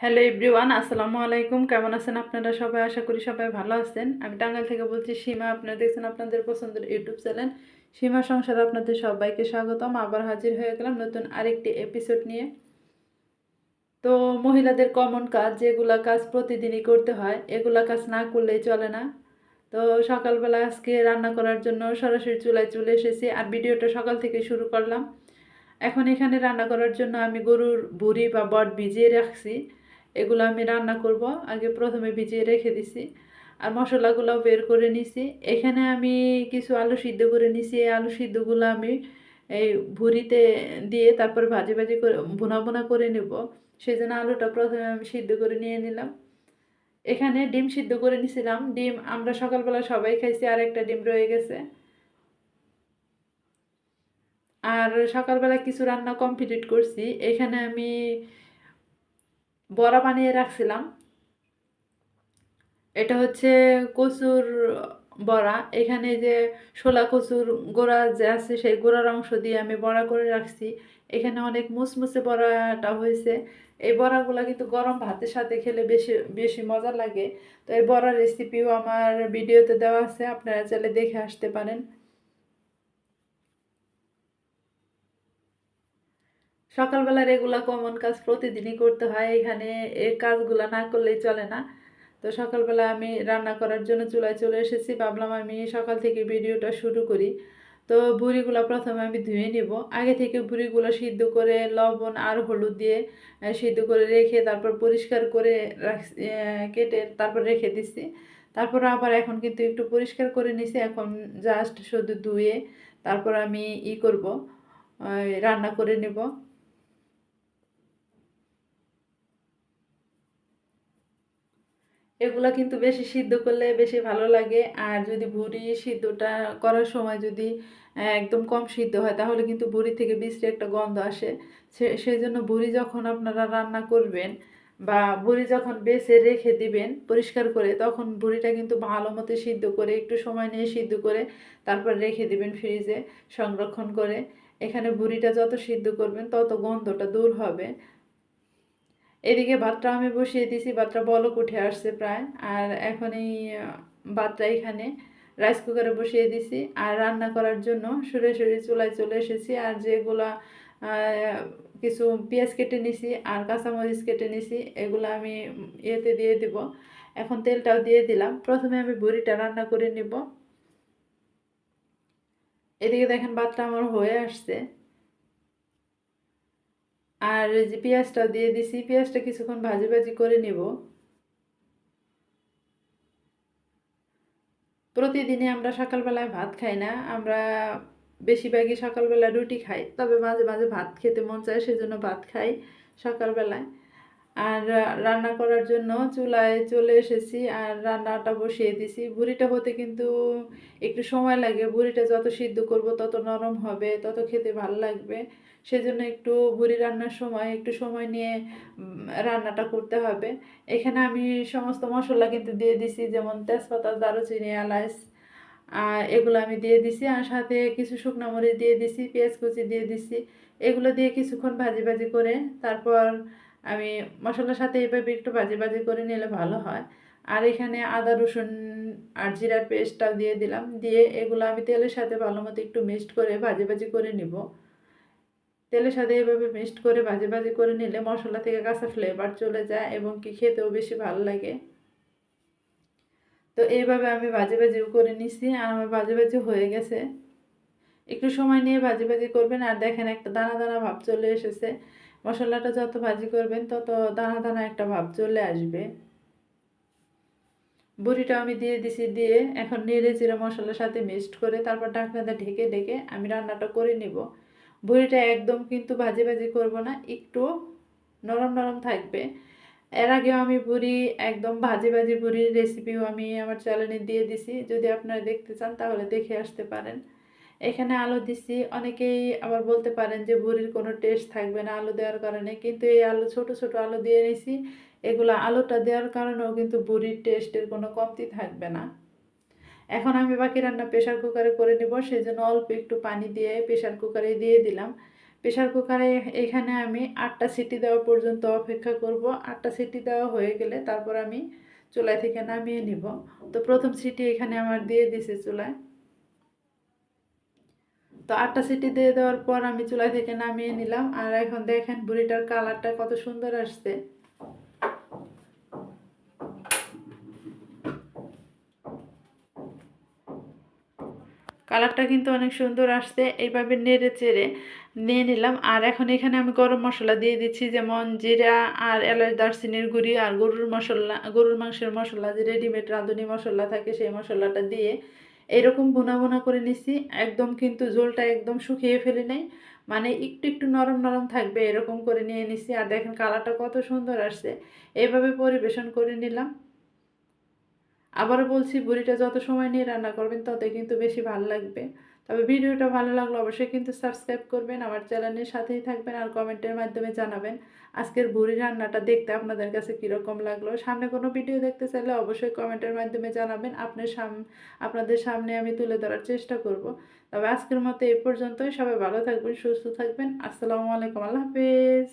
Hello everyone আসসালামু আলাইকুম। কেমন আছেন আপনারা সবাই? আশা করি সবাই ভালো আছেন। আমি টাঙ্গাইল থেকে বলছি, সীমা আপনারা দেখছেন আপনাদের পছন্দের ইউটিউব চ্যানেল। সীমা সংসারে আপনাদের সবাইকে স্বাগতম। আবার হাজির হয়ে গেলাম নতুন আরেকটি এপিসোড নিয়ে। তো মহিলাদের কমন কাজ, যেগুলা কাজ প্রতিদিনই করতে হয়, এগুলা কাজ না করলেই চলে না। তো সকালবেলা আজকে রান্না করার জন্য সরাসরি চুলায় চলে এসেছি আর ভিডিওটা সকাল থেকে শুরু করলাম। এখন এখানে রান্না করার জন্য আমি গরুর বুড়ি বা বট ভিজিয়ে রাখছি। এগুলো আমি রান্না করব। আগে প্রথমে ভিজিয়ে রেখে দিছি। আর মশলাগুলো বের করে নিছি। এখানে আমি কিছু আলু সিদ্ধ করে নিছি। এই আলু সিদ্ধগুলো আমি এই ভুড়িতে দিয়ে তারপর ভাজি ভাজি করে, ভুনা ভুনা করে নেব। সেই জন্য আলুটা প্রথমে আমি সিদ্ধ করে নিয়ে নিলাম। এখানে ডিম সিদ্ধ করে নিছিলাম। ডিম আমরা সকালবেলা সবাই খাইছি। আর একটা ডিম রয়ে গেছে। আর সকালবেলা কিছু রান্না কমপ্লিট করছি। এখানে আমি বড়া বানিয়ে রাখছিলাম। এটা হচ্ছে কচুর বড়া। এখানে যে শোলা কচুর গোড়া যে আছে, সেই গোড়ার অংশ দিয়ে আমি বড়া করে রাখছি। এখানে অনেক মুসমুসে বড়াটা হয়েছে। এই বড়াগুলো কিন্তু গরম ভাতের সাথে খেলে বেশি বেশি মজা লাগে। তো এই বড়ার রেসিপিও আমার ভিডিওতে দেওয়া আছে, আপনারা চাইলে দেখে আসতে পারেন। সকালবেলার এগুলা কমন কাজ প্রতিদিনই করতে হয়, এখানে এই কাজগুলো না করলেই চলে না। তো সকালবেলা আমি রান্না করার জন্য চুলায় চলে এসেছি, ভাবলাম আমি সকাল থেকে ভিডিওটা শুরু করি। তো বুড়িগুলো প্রথমে আমি ধুয়ে নিব, আগে থেকে বুড়িগুলো সিদ্ধ করে লবণ আর হলুদ দিয়ে সিদ্ধ করে রেখে তারপর পরিষ্কার করে কেটে তারপর রেখে দিছি। তারপর আবার এখন কিন্তু একটু পরিষ্কার করে নিছি, এখন জাস্ট শুধু ধুয়ে তারপর আমি ই করব রান্না করে নেব। এগুলা কিন্তু বেশি সিদ্ধ করলে বেশি ভালো লাগে। আর যদি ভুড়ি সিদ্ধটা করার সময় যদি একদম কম সিদ্ধ হয়, তাহলে কিন্তু ভুড়ি থেকে বিশ্রী একটা গন্ধ আসে। সেই জন্য ভুড়ি যখন আপনারা রান্না করবেন বা ভুড়ি যখন বেছে রেখে দিবেন পরিষ্কার করে, তখন ভুড়িটা কিন্তু ভালো মতো সিদ্ধ করে, একটু সময় নিয়ে সিদ্ধ করে, তারপর রেখে দিবেন ফ্রিজে সংরক্ষণ করে। এখানে ভুড়িটা যত সিদ্ধ করবেন, তত গন্ধটা দূর হবে। এদিকে ভাতটা আমি বসিয়ে দিয়েছি, ভাতটা বলক উঠে আসছে প্রায়। আর এখন এই ভাতটা এখানে রাইস কুকারে বসিয়ে দিছি আর রান্না করার জন্য সরাসরি চুলায় চলে এসেছি। আর যেগুলা কিছু পেঁয়াজ কেটে নিছি আর কাঁচামরিচ কেটে নিছি, এগুলো আমি ইয়েতে দিয়ে দিব। এখন তেলটাও দিয়ে দিলাম। প্রথমে আমি বড়িটা রান্না করে নিব। এদিকে দেখেন ভাতটা আমার হয়ে আসছে। আর যে পেঁয়াজটা দিয়ে দিছি, পেঁয়াজটা কিছুক্ষণ ভাজি ভাজি করে নেব। প্রতিদিনে আমরা সকালবেলায় ভাত খাই না, আমরা বেশিরভাগই সকালবেলা রুটি খাই, তবে মাঝে মাঝে ভাত খেতে মন চায়, সেজন্য ভাত খাই সকালবেলায়। আর রান্না করার জন্য চুলায় চলে এসেছি আর রান্নাটা বসিয়ে দিছি। বুড়িটা হতে কিন্তু একটু সময় লাগে। বুড়িটা যত সিদ্ধ করব তত নরম হবে, তত খেতে ভালো লাগবে। সেজন্য একটু বুড়ি রান্নার সময় একটু সময় নিয়ে রান্নাটা করতে হবে। এখানে আমি সমস্ত মশলা কিন্তু দিয়ে দিছি, যেমন তেজপাতা, দারুচিনি, এলাচ আর এগুলো আমি দিয়ে দিছি। আর সাথে কিছু শুকনো মরিচ দিয়ে দিছি, পেঁয়াজ কুচি দিয়ে দিছি। এগুলো দিয়ে কিছুক্ষণ ভাজি ভাজি করে তারপর আমি মশলার সাথে এভাবে একটু ভাজি ভাজি করে নিলে ভালো হয়। আর এখানে আদা, রসুন আর জিরার পেস্টটাও দিয়ে দিলাম। দিয়ে এগুলো আমি তেলের সাথে ভালো মতো একটু মিক্সড করে ভাজি ভাজি করে নিব। তেলের সাথে এভাবে মিক্সড করে ভাজি ভাজি করে নিলে মশলা থেকে কাঁচা ফ্লেভার চলে যায় এবং কি খেতেও বেশি ভালো লাগে। তো এইভাবে আমি ভাজি ভাজি করে নিছি আর আমার ভাজি ভাজি হয়ে গেছে। একটু সময় নিয়ে ভাজি ভাজি করবেন আর দেখেন একটা দানা দানা ভাব চলে এসেছে। মশলাটা যত ভাজি করবেন, তত দানা দানা একটা ভাব চলে আসবে। বড়িটা আমি দিয়ে দিছি, দিয়ে এখন নেড়ে চেড়ে মশলার সাথে মিক্সড করে তারপর ঢাকনাটা ঢেকে ঢেকে আমি রান্নাটা করে নিব। বড়িটা একদম কিন্তু ভাজি ভাজি করব না, একটু নরম নরম থাকবে। এর আগেও আমি বুড়ি একদম ভাজি ভাজি বুড়ির রেসিপিও আমি আমার চ্যানেলে দিয়ে দিছি, যদি আপনারা দেখতে চান তাহলে দেখে আসতে পারেন। এখানে আলু দিছি। অনেকেই আবার বলতে পারেন যে বুড়ির কোনো টেস্ট থাকবে না আলু দেওয়ার কারণে। কিন্তু এই আলু, ছোট ছোট আলু দিয়ে নিছি। এগুলো আলুটা দেওয়ার কারণেও কিন্তু বুড়ির টেস্টের কোনো কমতি থাকবে না। এখন আমি বাকি রান্না প্রেশার কুকারে করে নেব। সেই জন্য অল্প একটু পানি দিয়ে প্রেশার কুকারে দিয়ে দিলাম। প্রেশার কুকারে এখানে আমি আটটা সিটি দেওয়া পর্যন্ত অপেক্ষা করব। আটটা সিটি দেওয়া হয়ে গেলে তারপর আমি চুলায় থেকে নামিয়ে নিব। তো প্রথম সিটি এখানে আমার দিয়ে দিছে চুলায়। তো আটটা সিটি দিয়ে দেওয়ার পর আমি চুলা থেকে নামিয়ে নিলাম। আর এখন দেখেন বুড়িটার কালারটা কত সুন্দর আসছে। কালারটা কিন্তু অনেক সুন্দর আসছে, এইভাবে নেড়ে চেড়ে নিয়ে নিলাম। আর এখন এখানে আমি গরম মশলা দিয়ে দিচ্ছি, যেমন জিরা আর এলাচ, দারচিনির গুঁড়ি আর গরুর মশলা, গরুর মাংসের মশলা, যে রেডিমেড রাঁধুনি মশলা থাকে সেই মশলাটা দিয়ে এরকম বোনা বোনা করে নিছি, একদম কিন্তু ঝোলটা একদম শুকিয়ে ফেলি নাই মানে একটু একটু নরম নরম থাকবে এরকম করে নিয়ে নিছি, আর দেখেন কালারটা কত সুন্দর আসছে এইভাবে পরিবেশন করে নিলাম। আবারও বলছি, বুড়িটা যত সময় নিয়ে রান্না করবেন তত কিন্তু বেশি ভালো লাগবে। তবে ভিডিওটা ভালো লাগল অবশ্যই কিন্তু সাবস্ক্রাইব করবেন, আমার চ্যানেলের সাথেই থাকবেন আর কমেন্টের মাধ্যমে জানাবেন আজকের বুড়ি রান্নাটা দেখতে আপনাদের কাছে কীরকম লাগল। সামনে কোনো ভিডিও দেখতে চাইলে অবশ্যই কমেন্টের মাধ্যমে জানাবেন আপনার সাম, আপনাদের সামনে আমি তুলে ধরার চেষ্টা করব। তবে আজকের মতো এই পর্যন্তই, সবাই ভালো থাকবেন, সুস্থ থাকবেন, আসসালামু আলাইকুম, আল্লাহ হাফেজ।